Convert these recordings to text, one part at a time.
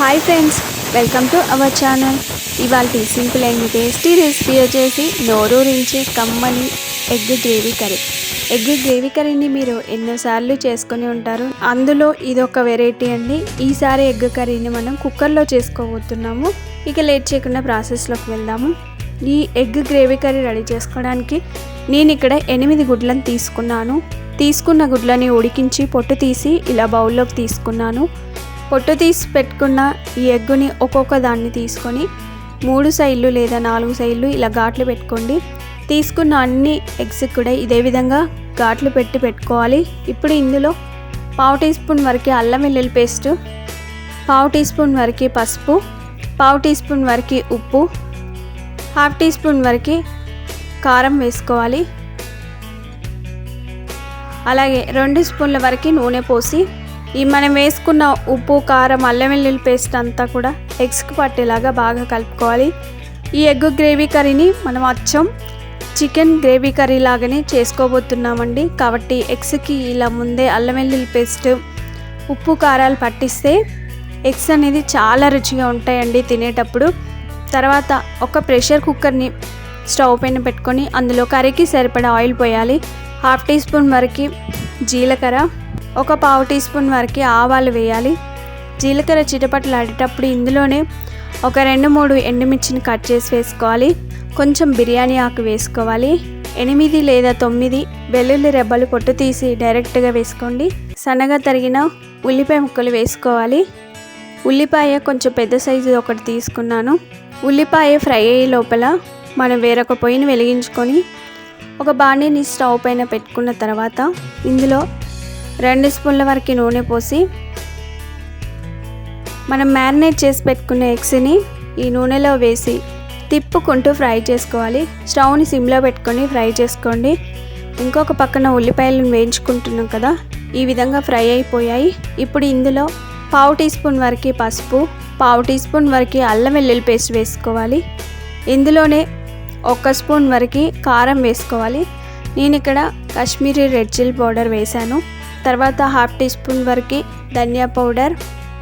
Hi friends welcome to our channel ఇవాళ simple and tasty recipe వచ్చేసి నోరూరించే కమ్మని egg gravy curry egg gravy కర్రీని మీరు ఎన్నోసార్లు చేసుకొని ఉంటారు. అందులో ఇది ఒక వెరైటీ అండి. ఈసారి ఎగ్ కర్రీని మనం కుక్కర్లో చేసుకోబోతున్నాము. ఇక లేట్ చేయకుండా ప్రాసెస్లోకి వెళ్దాము. ఈ ఎగ్ గ్రేవీ కర్రీ రెడీ చేసుకోవడానికి నేను ఇక్కడ ఎనిమిది గుడ్లను తీసుకున్నాను. తీసుకున్న గుడ్లని ఉడికించి పొట్టు తీసి ఇలా బౌల్లోకి తీసుకున్నాను. పొట్టు తీసి పెట్టుకున్న ఈ ఎగ్గుని ఒక్కొక్క దాన్ని తీసుకొని మూడు సైడ్లు లేదా నాలుగు సైడ్లు ఇలా ఘాట్లు పెట్టుకోండి. తీసుకున్న అన్ని ఎగ్స్ కూడా ఇదే విధంగా ఘాట్లు పెట్టి పెట్టుకోవాలి. ఇప్పుడు ఇందులో పావు టీ స్పూన్ వరకు అల్లం వెల్లుల్లి పేస్ట్ పావు టీ స్పూన్ వరకు పసుపు పావు టీ స్పూన్ వరకు ఉప్పు హాఫ్ టీ స్పూన్ వరకు కారం వేసుకోవాలి. అలాగే రెండు స్పూన్ల వరకు నూనె పోసి ఈ మనం వేసుకున్న ఉప్పు కారం అల్లం వెల్లుల్లి పేస్ట్ అంతా కూడా ఎగ్స్కి పట్టేలాగా బాగా కలుపుకోవాలి. ఈ ఎగ్ గ్రేవీ కర్రీని మనం అచ్చం చికెన్ గ్రేవీ కర్రీ లాగానే చేసుకోబోతున్నామండి. కాబట్టి ఎగ్స్కి ఇలా ముందే అల్లం వెల్లుల్లి పేస్ట్ ఉప్పు కారాలు పట్టిస్తే ఎగ్స్ అనేది చాలా రుచిగా ఉంటాయండి తినేటప్పుడు. తర్వాత ఒక ప్రెషర్ కుక్కర్ని స్టవ్ పైన పెట్టుకొని అందులో కర్రీకి సరిపడా ఆయిల్ పోయాలి. హాఫ్ టీ స్పూన్ వరకు జీలకర్ర ఒక పావు టీ స్పూన్ వరకు ఆవాలు వేయాలి. జీలకర్ర చిటపటలాడేటప్పుడు ఇందులోనే ఒక రెండు మూడు ఎండుమిర్చిని కట్ చేసి వేసుకోవాలి. కొంచెం బిర్యానీ ఆకు వేసుకోవాలి. ఎనిమిది లేదా తొమ్మిది వెల్లుల్లి రెబ్బలు పొట్టు తీసి డైరెక్ట్గా వేసుకోండి. సన్నగా తరిగిన ఉల్లిపాయ ముక్కలు వేసుకోవాలి. ఉల్లిపాయ కొంచెం పెద్ద సైజు ఒకటి తీసుకున్నాను. ఉల్లిపాయ ఫ్రై అయ్యే లోపల మనం వేరొక పొయ్యిని వెలిగించుకొని ఒక బాణీని స్టవ్ పైన పెట్టుకున్న తర్వాత ఇందులో రెండు స్పూన్ల వరకు నూనె పోసి మనం మ్యారినేట్ చేసి పెట్టుకున్న ఎగ్స్ని ఈ నూనెలో వేసి తిప్పుకుంటూ ఫ్రై చేసుకోవాలి. స్టవ్ని సిమ్లో పెట్టుకొని ఫ్రై చేసుకోండి. ఇంకొక పక్కన ఉల్లిపాయలను వేయించుకుంటున్నాం కదా ఈ విధంగా ఫ్రై అయిపోయాయి. ఇప్పుడు ఇందులో పావు టీ స్పూన్ వరకు పసుపు పావు టీ స్పూన్ వరకు అల్లం వెల్లుల్లి పేస్ట్ వేసుకోవాలి. ఇందులోనే ఒక స్పూన్ వరకు కారం వేసుకోవాలి. నేను ఇక్కడ కాశ్మీరీ రెడ్ చిల్లీ పౌడర్ వేశాను. తర్వాత హాఫ్ టీ స్పూన్ వరకు ధనియా పౌడర్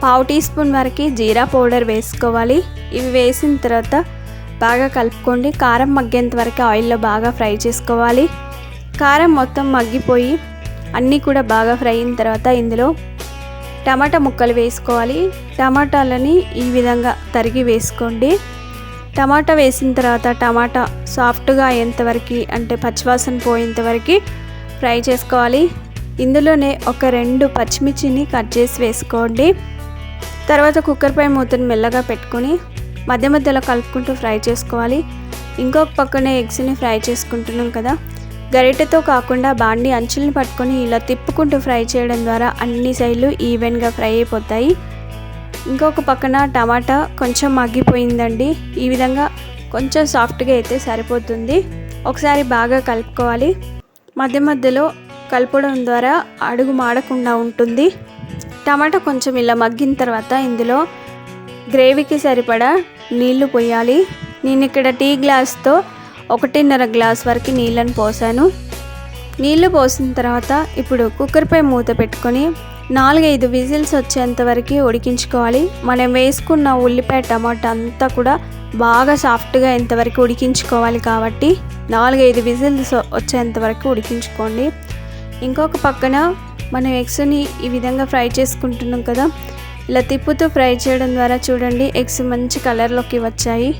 పావు టీ స్పూన్ వరకు జీరా పౌడర్ వేసుకోవాలి. ఇవి వేసిన తర్వాత బాగా కలుపుకోండి. కారం మగ్గేంత వరకు ఆయిల్లో బాగా ఫ్రై చేసుకోవాలి. కారం మొత్తం మగ్గిపోయి అన్నీ కూడా బాగా ఫ్రై అయిన తర్వాత ఇందులో టమాటా ముక్కలు వేసుకోవాలి. టమాటాలని ఈ విధంగా తరిగి వేసుకోండి. టమాటా వేసిన తర్వాత టమాటా సాఫ్ట్గా అయ్యేంతవరకు అంటే పచ్చివాసన పోయేంతవరకు ఫ్రై చేసుకోవాలి. ఇందులోనే ఒక రెండు పచ్చిమిర్చిని కట్ చేసి వేసుకోండి. తర్వాత కుక్కర్ పై మూతను మెల్లగా పెట్టుకొని మధ్య మధ్యలో కలుపుకుంటూ ఫ్రై చేసుకోవాలి. ఇంకొక పక్కనే ఎగ్స్ని ఫ్రై చేసుకుంటున్నాం కదా. గరిటెతో కాకుండా బాండి అంచులను పట్టుకొని ఇలా తిప్పుకుంటూ ఫ్రై చేయడం ద్వారా అన్ని సైడ్లు ఈవెన్గా ఫ్రై అయిపోతాయి. ఇంకొక పక్కన టమాటా కొంచెం మగ్గిపోయిందండి. ఈ విధంగా కొంచెం సాఫ్ట్గా అయితే సరిపోతుంది. ఒకసారి బాగా కలుపుకోవాలి. మధ్య మధ్యలో కలపడం ద్వారా అడుగు మాడకుండా ఉంటుంది. టమాటా కొంచెం ఇలా మగ్గిన తర్వాత ఇందులో గ్రేవీకి సరిపడా నీళ్ళు పోయాలి. నేను ఇక్కడ టీ గ్లాస్తో ఒకటిన్నర గ్లాస్ వరకు నీళ్ళని పోసాను. నీళ్ళు పోసిన తర్వాత ఇప్పుడు కుక్కర్పై మూత పెట్టుకొని నాలుగైదు విజిల్స్ వచ్చేంత వరకు ఉడికించుకోవాలి. మనం వేసుకున్న ఉల్లిపాయ టమాటా అంతా కూడా బాగా సాఫ్ట్గా ఎంతవరకు ఉడికించుకోవాలి కాబట్టి నాలుగైదు విజిల్స్ వచ్చేంత వరకు ఉడికించుకోండి. ఇంకొక పక్కన మనం ఎగ్స్ని ఈ విధంగా ఫ్రై చేసుకుంటున్నాం కదా ఇలా తిప్పుతూ ఫ్రై చేయడం ద్వారా చూడండి ఎగ్స్ మంచి కలర్లోకి వచ్చాయి.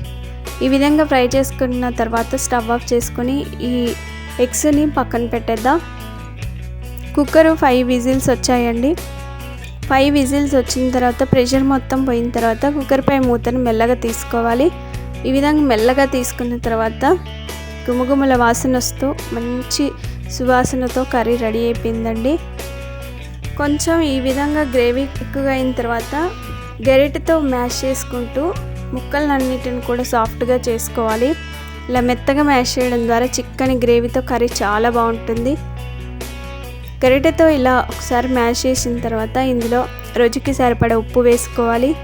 ఈ విధంగా ఫ్రై చేసుకున్న తర్వాత స్టవ్ ఆఫ్ చేసుకొని ఈ ఎగ్స్ని పక్కన పెట్టేద్దాం. కుక్కర్ ఫైవ్ విజిల్స్ వచ్చాయండి. ఫైవ్ విజిల్స్ వచ్చిన తర్వాత ప్రెషర్ మొత్తం పోయిన తర్వాత కుక్కర్పై మూతను మెల్లగా తీసుకోవాలి. ఈ విధంగా మెల్లగా తీసుకున్న తర్వాత గుమగుమల వాసన వస్తూ మంచి సువాసనతో కర్రీ రెడీ అయిపోయిందండి. కొంచెం ఈ విధంగా గ్రేవీ ఎక్కువగా అయిన తర్వాత గరిటతో మ్యాష్ చేసుకుంటూ ముక్కలన్నిటిని కూడా సాఫ్ట్గా చేసుకోవాలి. ఇలా మెత్తగా మ్యాష్ చేయడం ద్వారా చిక్కని గ్రేవీతో కర్రీ చాలా బాగుంటుంది. గరిటెతో ఇలా ఒకసారి మ్యాష్ చేసిన తర్వాత ఇందులో రుచికి సరిపడే ఉప్పు వేసుకోవాలి.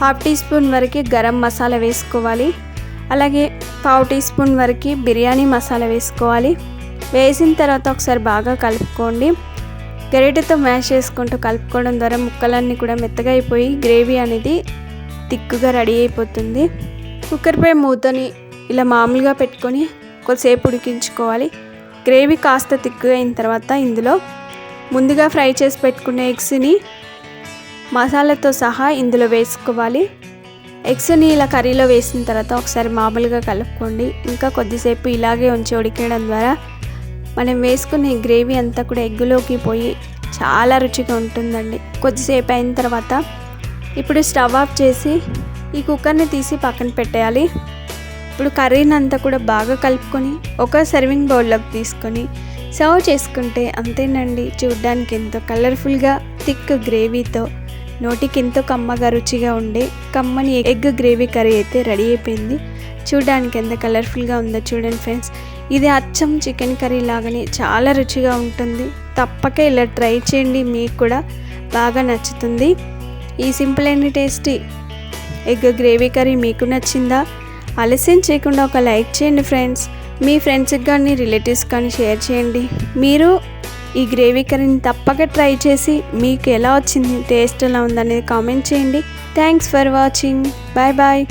హాఫ్ టీ స్పూన్ వరకు గరం మసాలా వేసుకోవాలి. అలాగే పావు టీ స్పూన్ వరకు బిర్యానీ మసాలా వేసుకోవాలి. వేసిన తర్వాత ఒకసారి బాగా కలుపుకోండి. గరిటెతో మ్యాష్ చేసుకుంటూ కలుపుకోవడం ద్వారా ముక్కలన్నీ కూడా మెత్తగా అయిపోయి గ్రేవీ అనేది తిక్కుగా రెడీ అయిపోతుంది. కుక్కర్పై మూతని ఇలా మామూలుగా పెట్టుకొని కొద్దిసేపు ఉడికించుకోవాలి. గ్రేవీ కాస్త తిక్కుగా అయిన తర్వాత ఇందులో ముందుగా ఫ్రై చేసి పెట్టుకున్న ఎగ్స్ని మసాలాతో సహా ఇందులో వేసుకోవాలి. ఎగ్స్ని ఇలా కర్రీలో వేసిన తర్వాత ఒకసారి మామూలుగా కలుపుకోండి. ఇంకా కొద్దిసేపు ఇలాగే ఉంచి ఉడికేయడం ద్వారా మనం వేసుకునే గ్రేవీ అంతా కూడా ఎగ్గులోకి పోయి చాలా రుచిగా ఉంటుందండి. కొద్దిసేపు అయిన తర్వాత ఇప్పుడు స్టవ్ ఆఫ్ చేసి ఈ కుక్కర్ని తీసి పక్కన పెట్టేయాలి. ఇప్పుడు కర్రీని అంతా కూడా బాగా కలుపుకొని ఒక సర్వింగ్ బౌల్లోకి తీసుకొని సర్వ్ చేసుకుంటే అంతేనండి. చూడ్డానికి ఎంతో కలర్ఫుల్గా థిక్ గ్రేవీతో నోటికి ఎంతో కమ్మగా రుచిగా ఉండే కమ్మని ఎగ్ గ్రేవీ కర్రీ అయితే రెడీ అయిపోయింది. చూడడానికి ఎంత కలర్ఫుల్గా ఉందో చూడండి ఫ్రెండ్స్. ఇది అచ్చం చికెన్ కర్రీ లాగానే చాలా రుచిగా ఉంటుంది. తప్పక ఇలా ట్రై చేయండి మీకు కూడా బాగా నచ్చుతుంది. ఈ simple and tasty egg gravy curry మీకు నచ్చిందా? ఆలస్యం చేయకుండా ఒక లైక్ చేయండి ఫ్రెండ్స్. మీ ఫ్రెండ్స్కి కానీ రిలేటివ్స్ కానీ షేర్ చేయండి. మీరు ఈ గ్రేవీ కర్రీని తప్పక ట్రై చేసి మీకు ఎలా వచ్చింది టేస్ట్ ఎలా ఉందనేది కామెంట్ చేయండి. Thanks for watching. Bye bye.